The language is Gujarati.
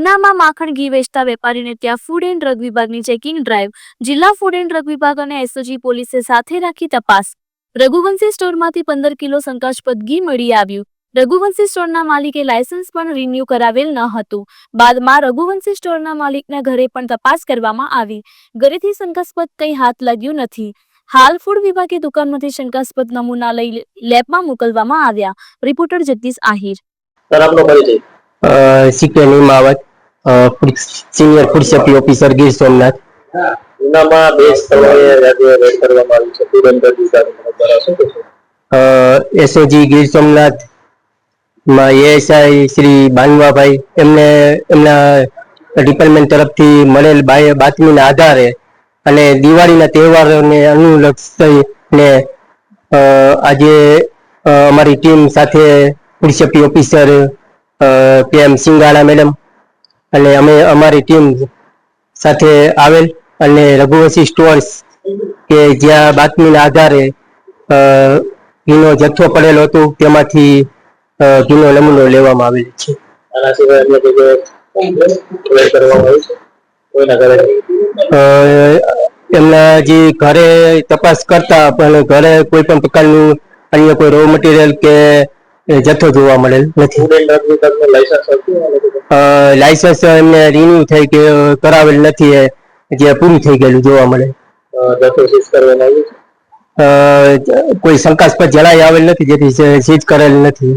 ઉનામાં માખણ ઘી વેચતા વેપારીને ત્યાં ફૂડ એન્ડ ડ્રગ વિભાગની ચેકિંગ ડ્રાઈવ જિલ્લા ફૂડ એન્ડ ડ્રગ વિભાગ અને એસઓજી પોલીસે સાથે રાખી તપાસ. રઘુવંશી સ્ટોરમાંથી પંદર કિલો શંકાસ્પદ ઘી મળી આવ્યું. રઘુવંશી સ્ટોરના માલિકે લાયસન્સ પણ રિન્યુ કરાવેલ ન હતું. બાદમાં રઘુવંશી સ્ટોરના માલિકના ઘરે પણ તપાસ કરવામાં આવી. ઘરેથી શંકાસ્પદ કંઈ હાથ લાગ્યું નથી. હાલ ફૂડ વિભાગે દુકાનમાંથી શંકાસ્પદ નમૂના લઈ લેબમાં મોકલવામાં આવ્યા. રિપોર્ટર જગદીશ આહિર. સર આપનો પરિચય. C K Nimavat. Senior food safety officer Gir Somnath. ઉનામાં બે સ્થળોએ રેડ કરવામાં આવી છે. પુરંદર વિભાગના દ્વારા શું કહેશો એસઓજી ગીર સોમનાથમાં એએસઆઈ શ્રી બાનવાભાઈ એમને એમના ડિપાર્ટમેન્ટ તરફથી મળેલ બાતમીના આધારે અને દિવાળીના તહેવારોને અનુલક્ષીને આજે અમારી ટીમ સાથે food safety officer P M Singala madam અને અમે અમારી ટીમ સાથે આવેલ અને રઘુવંશી સ્ટોર્સ કે જ્યાં બાતમીના આધારે ઘીનો જથ્થો પડેલો હતો તેમાંથી ઘીનો નમૂનો લેવામાં આવેલ છે. એમના જે ઘરે તપાસ કરતા પણ ઘરે કોઈ પણ પ્રકારનું અન્ય કોઈ રો મટીરિયલ કે જથ્થો જોવા મળેલ નથી. લાયસન્સ એમને રિન્યુ થઈ કે કરાવેલ નથી જે પૂરું થઈ ગયેલું જોવા મળે. કોઈ શંકાસ્પદ જણાઈ આવેલ નથી જેથી સીઝ કરેલ નથી.